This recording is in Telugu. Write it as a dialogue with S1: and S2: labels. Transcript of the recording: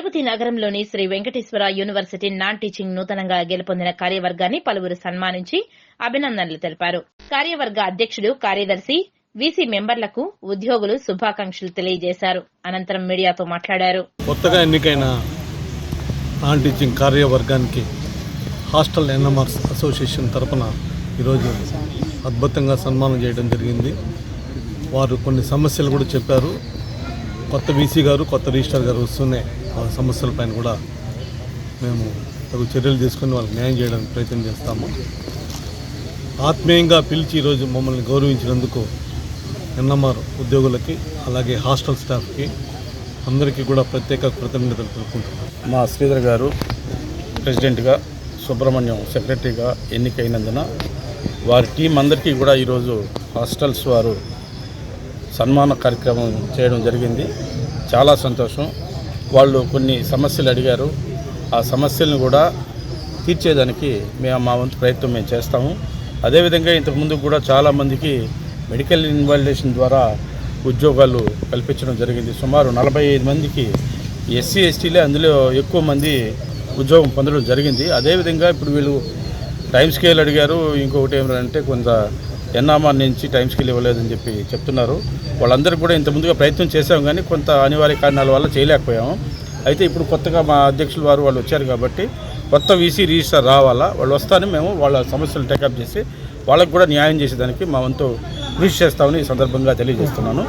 S1: తిరుపతి నగరంలోని Sri Venkateswara university non teaching నూతనంగా గెలుపొందిన కార్యవర్గాన్ని పలువురు సన్మానించి అభినందనలు తెలిపారు. కార్యవర్గ అధ్యక్షుడు కార్యదర్శి వీసీ మెంబర్లకు ఉద్యోగులు శుభాకాంక్షలు తెలియజేశారు. అనంతరం మీడియాతో మాట్లాడారు.
S2: కొత్తగా ఎన్నికైన నాన్ టీచింగ్ కార్యవర్గానికి హాస్టల్ ఎన్ఎంఆర్స్ అసోసియేషన్ తరపున ఈరోజు అద్భుతంగా సన్మానం చేయడం జరిగింది. వారు కొన్ని సమస్యలు కూడా చెప్పారు. కొత్త వీసీ గారు కొత్త రిజిస్టర్ గారు వస్తూనే సమస్యలపైన కూడా మేము తగు చర్యలు తీసుకుని వాళ్ళకి న్యాయం చేయడానికి ప్రయత్నం చేస్తాము. ఆత్మీయంగా పిలిచి ఈరోజు మమ్మల్ని గౌరవించినందుకు ఎన్ఎంఆర్ ఉద్యోగులకి అలాగే హాస్టల్ స్టాఫ్కి అందరికీ కూడా ప్రత్యేక కృతజ్ఞతలు తెలుపుకుంటున్నాను
S3: మా శ్రీధర్ గారు ప్రెసిడెంట్గా సుబ్రహ్మణ్యం సెక్రటరీగా ఎన్నికైనందున వారి టీం అందరికీ కూడా ఈరోజు హాస్టల్స్ వారు సన్మాన కార్యక్రమం చేయడం జరిగింది. చాలా సంతోషం. వాళ్ళు కొన్ని సమస్యలు అడిగారు. ఆ సమస్యలను కూడా తీర్చేదానికి మేము మా వంతు ప్రయత్నం మేము చేస్తాము. అదేవిధంగా ఇంతకుముందు కూడా చాలామందికి మెడికల్ ఇన్వాల్యుయేషన్ ద్వారా ఉద్యోగాలు కల్పించడం జరిగింది. సుమారు నలభై ఐదు మందికి ఎస్సీ ఎస్టీలే అందులో ఎక్కువ మంది ఉద్యోగం పొందడం జరిగింది. అదేవిధంగా ఇప్పుడు వీళ్ళు టైం స్కేల్ అడిగారు. ఇంకొకటి ఏమంటే కొంత ఎన్నామా నుంచి టైం స్కేల్ ఇవ్వలేదని చెప్పి చెప్తున్నారు. వాళ్ళందరూ కూడా ఇంత ముందుగా ప్రయత్నం చేశాం కానీ కొంత అనివార్య కారణాల వల్ల చేయలేకపోయాము. అయితే ఇప్పుడు కొత్తగా మా అధ్యక్షులు వారు వాళ్ళు వచ్చారు కాబట్టి కొత్త వీసీ రిజిస్టర్ రావాలా? వాళ్ళు వస్తానే మేము వాళ్ళ సమస్యలు టేకప్ చేసి వాళ్ళకు కూడా న్యాయం చేసేదానికి మా వంతు కృషి చేస్తామని ఈ సందర్భంగా తెలియజేస్తున్నాను.